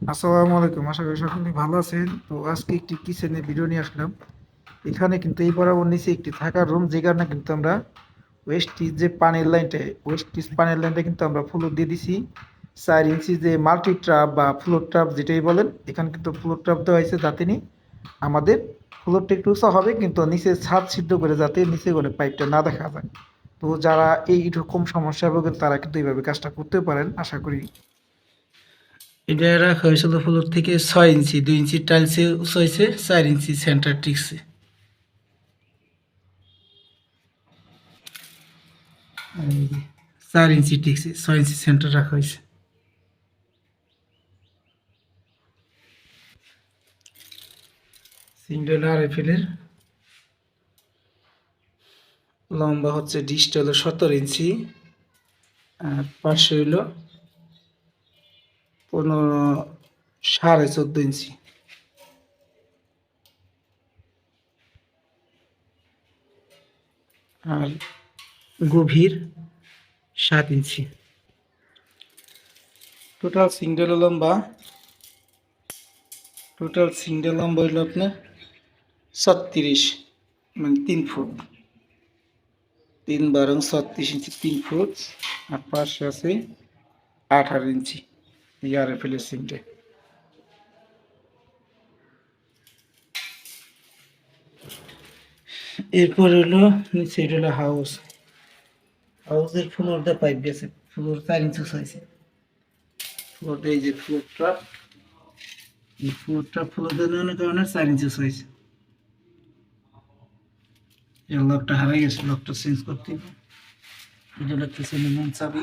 আসসালামু আলাইকুম। আশা করি সকলে ভালো আছেন। তো আজকে একটি কিচেনে ভিডিও নিয়ে আসলাম। এখানে কিন্তু এই বরাবর নিচে একটি থাকার রুম, যে কারণে কিন্তু আমরা ওয়েস্টিজ যে পানির লাইনটা ওয়েস্টিজ পানির লাইনটা কিন্তু আমরা ফ্লোর দিয়ে দিছি। চার ইঞ্চি যে মাল্টি ট্রাপ বা ফ্লোর ট্রাপ যেটাই বলেন, এখানে কিন্তু ফ্লোর ট্রাপ দেওয়া হয়েছে যাতে নি আমাদের ফ্লোরটা একটু উঁচা হবে, কিন্তু নিচে ছাদ সিদ্ধ করে যাতে নিচে করে পাইপটা না দেখা যায়। তো যারা এইরকম সমস্যা ভোগেন, তারা কিন্তু এইভাবে কাজটা করতে পারেন, আশা করি। এটা রাখা হয়েছিল ফ্লোর থেকে ছয় ইঞ্চি, দুই ইঞ্চি টাইলসে উঁচু চার ইঞ্চি সেন্টার টিকছে। চার ইঞ্চি টিকছে, ছয় ইঞ্চি সেন্টার রাখা হয়েছে। সিঙ্গেল আর এফেলের লম্বা হচ্ছে ডিসটা হলো সতেরো ইঞ্চি, আর পাশে হইল পনেরো, সাড়ে চোদ্দ ইঞ্চি। আর গভীর সাত ইঞ্চি। টোটাল সিঙ্গেল লম্বা। টোটাল সিঙ্গেল লম্বা হইল আপনার ছত্রিশ মানে তিন ফুট। তিন বারং ছত্রিশ ইঞ্চি তিন ফুট, আর পাশে আছে আঠারো ইঞ্চি। ইয়ারে ফেলে সিমটে এরপর হলো নিচে এটা হলো হাউস হাউসের ফ্লোরটা পাইপ গেছে ফ্লোর চার ইঞ্চি হয়েছে ফ্লোরটা এই যে ফ্লোরটা এই ফ্লোরটা ফ্লোর দেওয়ার কারণে চার ইঞ্চি হয়েছে এই লকটা হারাই গেছে লকটা চেঞ্জ করতে হবে। এটা নিমন চাবি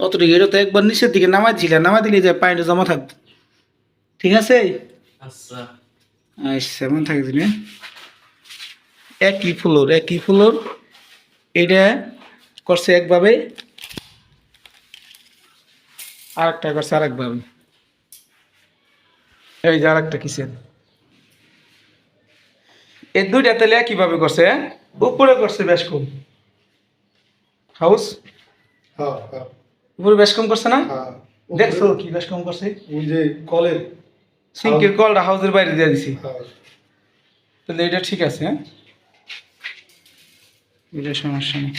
অতটুকু এটা তো একবার নিচের দিকে নামাই দিলে নামাই দিলে যে পানিটা জমা থাকবে ঠিক আছে? আচ্ছা। আচ্ছা মন থাকে দিলে একই ফ্লোর একই ফ্লোর। এটা করছে একভাবে। আর একটা করছে আর একভাবে এই যে আর একটা কিসেন এই দুইটা তাহলে একইভাবে করছে হ্যাঁ? উপরে করছে বেশ কম। হাউস? হ্যাঁ হ্যাঁ। উপরে বেশ কম করছে না? হ্যাঁ দেখছ কি বেশ কম করছে? ওই যে কলের সিঙ্কের কলটা হাউসের বাইরে দিয়ে দিছি। হ্যাঁ। তাহলে এটা ঠিক আছে হ্যাঁ? এটা সমস্যা নেই।